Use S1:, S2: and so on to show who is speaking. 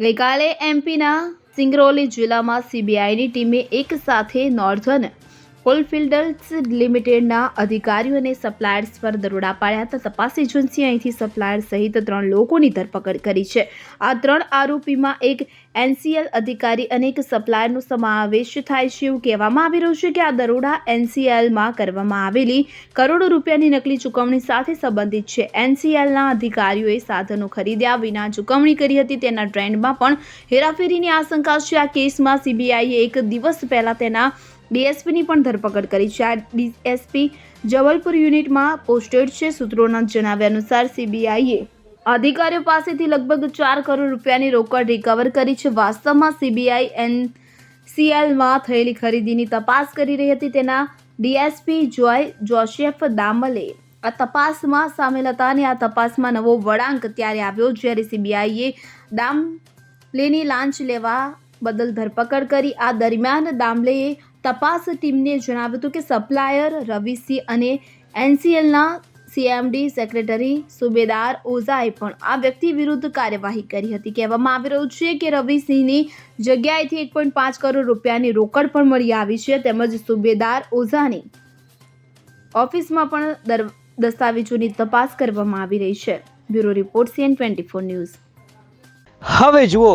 S1: ગઈકાલે એમપીના સિંગરૌલી જિલ્લામાં સીબીઆઈની ટીમે એક સાથે નોર્ધન કોલફિલ્ડર્સ લિમિટેડના અધિકારીઓ અને સપ્લાયર્સ પર દરોડા પાડ્યા હતા. તપાસ એજન્સીએ અહીંથી સપ્લાયર સહિત ત્રણ લોકોની ધરપકડ કરી છે. આ ત્રણ આરોપીમાં એક એનસીએલ અધિકારી અને એક સપ્લાયરનો સમાવેશ થાય છે એવું કહેવામાં આવી રહ્યું છે કે આ દરોડા એનસીએલમાં કરવામાં આવેલી કરોડો રૂપિયાની નકલી ચૂકવણી સાથે સંબંધિત છે. એનસીએલના અધિકારીઓએ સાધનો ખરીદ્યા વિના ચૂકવણી કરી હતી. તેના ટ્રેન્ડમાં પણ હેરાફેરીની આશંકા છે. આ કેસમાં સીબીઆઈએ એક દિવસ પહેલાં તેના ડીએસપીની પણ ધરપકડ કરી. છે આ ડીએસપી જબલપુર યુનિટમાં પોસ્ટેડ છે, સૂત્રોના જણાવ્યા અનુસાર સીબીઆઈએ અધિકારીઓ પાસેથી લગભગ ચાર કરોડ રૂપિયાની રોકડ રિકવર કરી છે. વાસ્તવમાં સીબીઆઈ એન સીએલમાં થયેલી ખરીદીની તપાસ કરી રહી હતી. તેના ડીએસપી જોય જોસેફ દામલે આ તપાસમાં સામેલ હતા અને આ તપાસમાં નવો વળાંક ત્યારે આવ્યો, જ્યારે સીબીઆઈએ દામલેની લાંચ લેવા બદલ ધરપકડ કરી. આ દરમિયાન દામલેએ તપાસ ટીમને જણાવ્યું હતું કે સપ્લાયર રવિસિંહ અને એનસીએલના સીએમડી સેક્રેટરી સુબેદાર ઓઝાએ પણ આ વ્યક્તિ વિરુદ્ધ કાર્યવાહી કરી હતી. કહેવામાં આવી રહ્યું છે કે રવિસિંહની જગ્યાએથી એક પોઈન્ટ પાંચ કરોડ રૂપિયાની રોકડ પણ મળી આવી છે. તેમજ સુબેદાર ઓઝાની ઓફિસમાં પણ દર દસ્તાવેજોની તપાસ કરવામાં આવી રહી છે. Bureau report CN twenty four news.
S2: હવે જુઓ